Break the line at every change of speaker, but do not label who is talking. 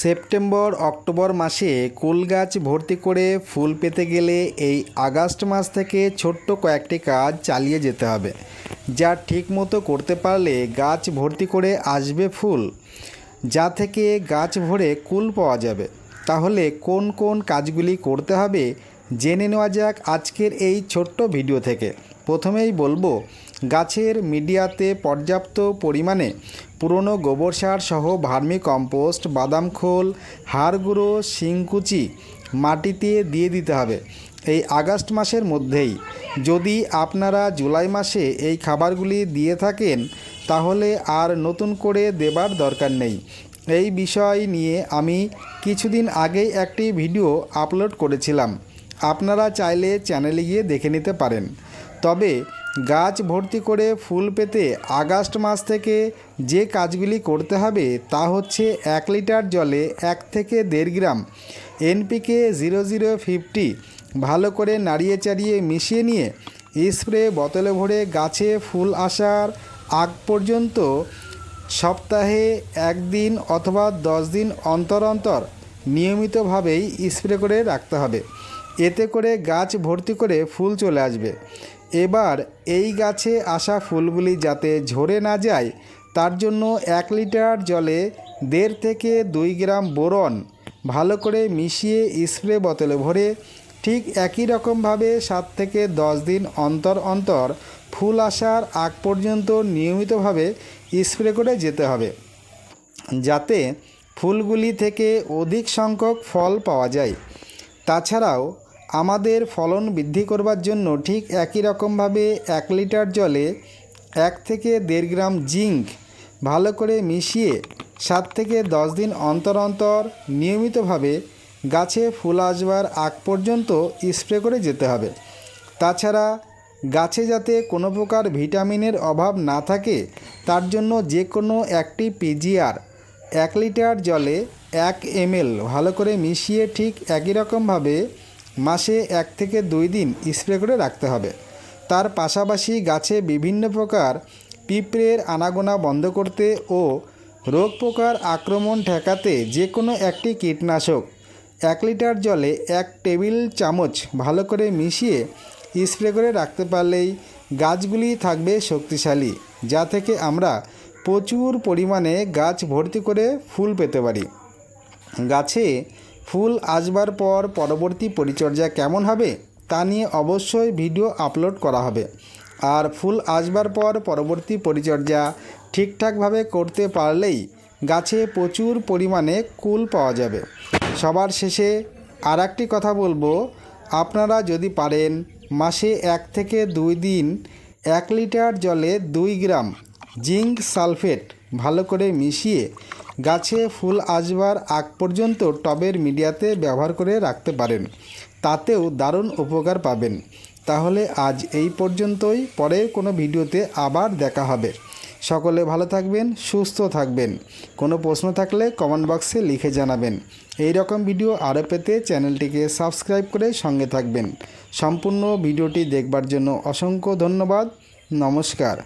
September October মাসে কুল গাছ ভর্তি করে ফুল পেতে গেলে এই আগস্ট মাস থেকে ছোট্ট কয়েকটি কাজ চালিয়ে যেতে হবে, যা ঠিকমতো করতে পারলে গাছ ভর্তি করে আসবে ফুল। যা থেকে গাছ ভরে কুল পাওয়া যাবে। তাহলে কোন কোন কাজগুলি করতে হবে, জেনে নেওয়া যাক আজকের এই ছোট্ট ভিডিও থেকে। প্রথমেই বলব গাছের মিডিয়াতে পর্যাপ্ত পরিমাণে পুরনো গোবর সার সহ ভার্মি কম্পোস্ট, বাদাম খোল, হাড় গুঁড়ো, শিংকুচি মাটিতে দিয়ে দিতে হবে। এই আগস্ট মাসের মধ্যেই যদি আপনারা জুলাই মাসে এই খাবারগুলি দিয়ে থাকেন, তাহলে আর নতুন করে দেবার দরকার নেই। এই বিষয় নিয়ে আমি কিছুদিন আগেই একটি ভিডিও আপলোড করেছিলাম। আপনারা চাইলে চ্যানেলে গিয়ে দেখে নিতে পারেন। তবে গাছ ভর্তি করে ফুল পেতে আগস্ট মাস থেকে যে কাজগুলি করতে হবে তা হচ্ছে এক লিটার জলে এক থেকে দেড় gram NPK zero zero fifty ভালো করে নাড়িয়ে চাড়িয়ে মিশিয়ে নিয়ে স্প্রে বোতলে ভরে গাছে ফুল আসার আগ পর্যন্ত সপ্তাহে একদিন অথবা দশ দিন অন্তর অন্তর নিয়মিতভাবেই স্প্রে করে রাখতে হবে। এতে করে গাছ ভর্তি করে ফুল চলে আসবে। এবার এই গাছে আসা ফুলগুলি যাতে ঝরে না যায়, তার জন্য এক লিটার জলে দেড় থেকে দুই গ্রাম বোরন ভালো করে মিশিয়ে স্প্রে বোতলে ভরে ঠিক একই রকমভাবে সাত থেকে দশ দিন অন্তর অন্তর ফুল আসার আগ পর্যন্ত নিয়মিতভাবে স্প্রে করে যেতে হবে, যাতে ফুলগুলি থেকে অধিক সংখ্যক ফল পাওয়া যায়। তাছাড়াও আমাদের ফলন বৃদ্ধি করবার জন্য ঠিক একই রকমভাবে এক লিটার জলে এক থেকে দেড় গ্রাম জিঙ্ক ভালো করে মিশিয়ে সাত থেকে দশ দিন অন্তর অন্তর নিয়মিতভাবে গাছে ফুল আসবার আগ পর্যন্ত স্প্রে করে যেতে হবে। তাছাড়া গাছে যাতে কোনো প্রকার ভিটামিনের অভাব না থাকে, তার জন্য যে কোনো একটি পিজিআর এক লিটার জলে এক এমএল ভালো করে মিশিয়ে ঠিক একই রকমভাবে মাসে এক থেকে দুই দিন স্প্রে করে রাখতে হবে। তার পাশাপাশি গাছে বিভিন্ন প্রকার পিঁপড়ের আনাগোনা বন্ধ করতে ও রোগ পোকার আক্রমণ ঠেকাতে যে কোনো একটি কীটনাশক, এক লিটার জলে এক টেবিল চামচ ভালো করে মিশিয়ে স্প্রে করে রাখতে পারলেই গাছগুলি থাকবে শক্তিশালী, যা থেকে আমরা প্রচুর পরিমাণে গাছ ভর্তি করে ফুল পেতে পারি। গাছে ফুল আসবার পর পরবর্তী পরিচর্যা কেমন হবে তা নিয়ে অবশ্যই ভিডিও আপলোড করা হবে। আর ফুল আসবার পর পরবর্তী পরিচর্যা ঠিকঠাকভাবে করতে পারলেই গাছে প্রচুর পরিমাণে কুল পাওয়া যাবে। সবার শেষে আর একটি কথা বলব, আপনারা যদি পারেন মাসে এক থেকে দুই দিন এক লিটার জলে দুই গ্রাম জিঙ্ক সালফেট ভালো করে মিশিয়ে গাছে ফুল আসবার আগ পর্যন্ত টবের মিডিয়াতে ব্যবহার করে রাখতে পারেন। তাতেও দারুণ উপকার পাবেন। তাহলে আজ এই পর্যন্তই। পরে কোনো ভিডিওতে আবার দেখা হবে। সকলে ভালো থাকবেন, সুস্থ থাকবেন। কোনো প্রশ্ন থাকলে কমেন্ট বক্সে লিখে জানাবেন। এই রকম ভিডিও আরও পেতে চ্যানেলটিকে সাবস্ক্রাইব করে সঙ্গে থাকবেন। সম্পূর্ণ ভিডিওটি দেখবার জন্য অসংখ্য ধন্যবাদ। নমস্কার।